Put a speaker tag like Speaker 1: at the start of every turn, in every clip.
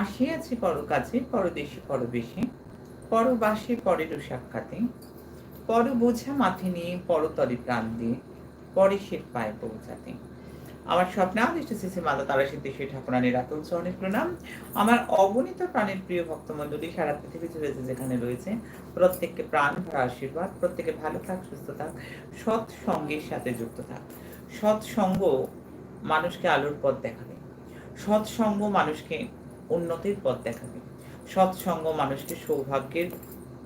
Speaker 1: আসিয়াছি পর কাছে, পরদেশে পরবেশে, পরবাসে পরেরও সাক্ষাতে। পর বোঝা মাথে নিয়ে, পরতরে প্রাণ দিয়ে, পরে সে পায়ে পৌঁছাতে। আমার স্বপ্নাদিষ্ট শ্রী মাতা তারা সিদ্ধেশ্বরী ঠাকুরানীর রাতুল চরণের প্রণাম। আমার অগণিত প্রাণের প্রিয় ভক্তমণ্ডলী সারা পৃথিবী জুড়ে যেখানে রয়েছে, প্রত্যেককে প্রাণ ভরা আশীর্বাদ, প্রত্যেকে ভালো থাক, সুস্থ থাক সৎ সঙ্গের সাথে যুক্ত থাক। সৎসঙ্গ মানুষকে আলোর পথ দেখাবে। সৎসঙ্গ মানুষকে উন্নতির পথ দেখাবে। সৎসঙ্গ মানুষকে সৌভাগ্যের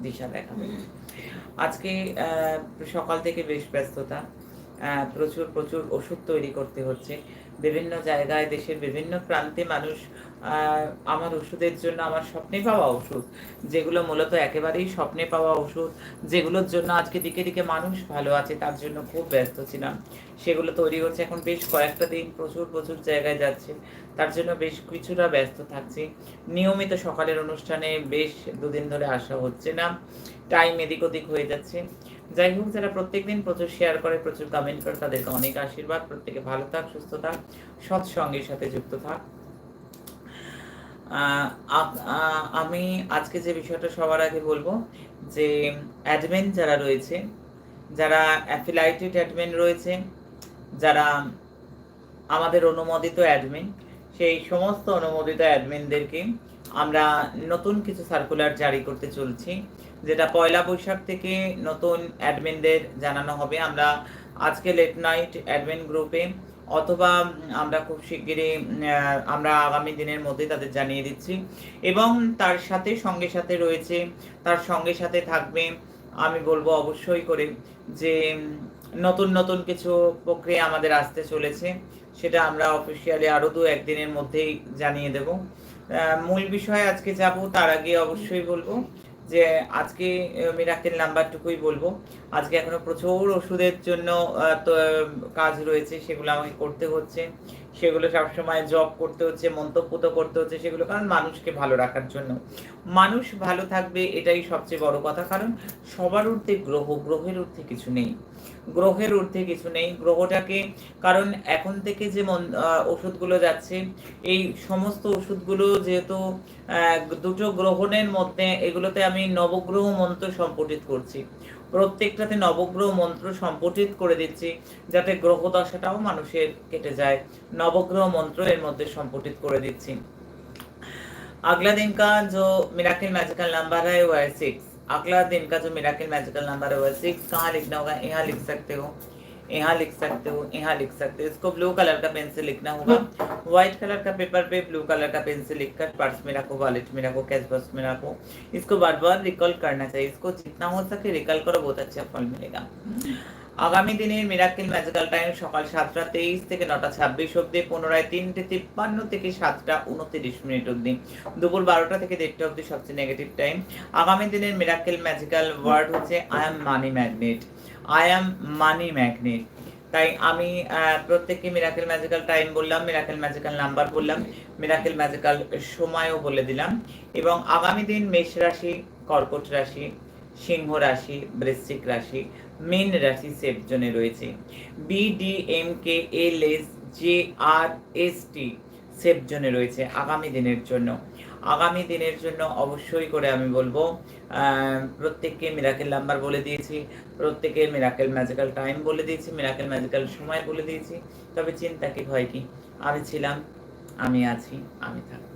Speaker 1: দিশা দেখাবে। আজকে আহ, সকাল থেকে বেশ ব্যস্ততা। প্রচুর প্রচুর ওষুধ তৈরি করতে হচ্ছে। বিভিন্ন জায়গায় দেশের বিভিন্ন প্রান্তে মানুষ আমার ওষুধের জন্য আমার স্বপ্নে পাওয়া ওষুধ, যেগুলো মূলত একেবারেই স্বপ্নে পাওয়া ওষুধ, যেগুলোর জন্য আজকে দিকে দিকে মানুষ ভালো আছে, তার জন্য খুব ব্যস্ত ছিলাম। সেগুলো তৈরি হচ্ছে এখন বেশ কয়েকটা দিন প্রচুর প্রচুর জায়গায় যাচ্ছে, তার জন্য বেশ কিছুটা ব্যস্ত থাকছি। নিয়মিত সকালের অনুষ্ঠানে বেশ দুদিন ধরে আসা হচ্ছে না টাইম এদিক ওদিক হয়ে যাচ্ছে। যাই হোক, যারা প্রত্যেকদিন প্রচুর শেয়ার করে, প্রচুর কমেন্ট করে, তাদেরকে অনেক আশীর্বাদ। প্রত্যেকে ভালো থাক, সুস্থ থাক সৎসঙ্গের সাথে যুক্ত থাক। আমি আজকে যে বিষয়টা সবার আগে বলব, যে অ্যাডমিন যারা রয়েছে, যারা অ্যাফিলাইটেড অ্যাডমিন রয়েছে, যারা আমাদের অনুমোদিত অ্যাডমিন সেই সমস্ত অনুমোদিত অ্যাডমিনদেরকে আমরা নতুন কিছু সার্কুলার জারি করতে চলছি, যেটা পয়লা বৈশাখ থেকে নতুন অ্যাডমিনদের জানানো হবে। আমরা আজকে লেট নাইট অ্যাডমিন গ্রুপে অথবা আমরা খুব শিগগিরই আমরা আগামী দিনের মধ্যে তাদের জানিয়ে দিচ্ছি। এবং তার সাথে সঙ্গে সাথে রয়েছে, তার সঙ্গে সাথে থাকবে, আমি বলব অবশ্যই করে যে নতুন নতুন কিছু প্রক্রিয়া আমাদের আসতে চলেছে, সেটা আমরা অফিসিয়ালি আরও দু একদিনের মধ্যেই জানিয়ে দেব। মূল বিষয়ে আজকে যাব, তার আগে অবশ্যই বলব যে আজকে মিরাকেল নাম্বারটুকুই বলব। আজকে এখনও প্রচুর ওষুধের জন্য কাজ রয়েছে, সেগুলো আমাকে করতে হচ্ছে। সেগুলো সবসময় জব করতে হচ্ছে, মন্তব্য তো করতে হচ্ছে সেগুলো, কারণ মানুষকে ভালো রাখার জন্য। মানুষ ভালো থাকবে এটাই সবচেয়ে বড় কথা, কারণ সবার ঊর্ধ্বে গ্রহ, গ্রহের ঊর্ধ্বে কিছু নেই। গ্রহের ঊর্ধ্বে কিছু নেই, গ্রহটাকে, কারণ এখন থেকে যে ওষুধগুলো যাচ্ছে, এই সমস্ত ওষুধগুলো যেহেতু দুটো গ্রহণের মধ্যে এগুলোতে আমি নবগ্রহ মন্ত্র সম্পঠিত করছি। প্রত্যেকটাতে নবগ্রহ মন্ত্র সম্পঠিত করে দিচ্ছি যাতে গ্রহ দশাটাও মানুষের কেটে যায় নবগ্রহ মন্ত্র এর মধ্যে সম্পঠিত করে দিচ্ছি अगला दिन का जो मिराकिल मैजिकल नंबर है वो है सिक्स अगला दिन का जो मिराकिल मैजिकल नंबर है वो है सिक्स कहाँ लिखना होगा यहाँ लिख सकते हो यहाँ लिख सकते हो यहाँ लिख सकते हो इसको ब्लू कलर का पेन से लिखना होगा व्हाइट कलर का पेपर पे ब्लू कलर का पेन से लिखकर पर्स में रखो वॉलेट में रखो कैश बॉक्स में रखो इसको बार बार रिकॉल करना चाहिए इसको जितना हो सके रिकॉल करो बहुत अच्छा फल मिलेगा আগামী দিনের মিরাকেল ম্যাজিক্যাল টাইম সকাল সাতটা তেইশ থেকে নটা ছাব্বিশ অব্দি পুনরায় তিনটে তিপ্পান্ন থেকে সাতটা উনত্রিশ মিনিট অব্দি দুপুর বারোটা থেকে দেড়টা অব্দি সবচেয়ে নেগেটিভ টাইম আগামী দিনের মিরাকেল ম্যাজিক্যাল ওয়ার্ড হচ্ছে I am money magnet I am money magnet তাই আমি প্রত্যেককে মিরাকেল ম্যাজিক্যাল টাইম বললাম মিরাকেল ম্যাজিক্যাল নাম্বার বললাম মিরাকেল ম্যাজিক্যাল সময়ও বলে দিলাম। এবং আগামী দিন মেষ রাশি, কর্কট রাশি, সিংহ রাশি, বৃশ্চিক রাশি, মীন রাশি সেফ জোনে রয়েছে। M K L S J R S T safe জোনে রয়েছে আগামী দিনের জন্য। আগামী দিনের জন্য অবশ্যই করে আমি বলব প্রত্যেককে মিরাকেল নাম্বার বলে দিয়েছি প্রত্যেকে মিরাকেল ম্যাজিক্যাল টাইম বলে দিয়েছি মিরাকেল ম্যাজিক্যাল সময় বলে দিয়েছি। তবে চিন্তা কি হয় কি? আমি ছিলাম, আমি আছি, আমি থাকব।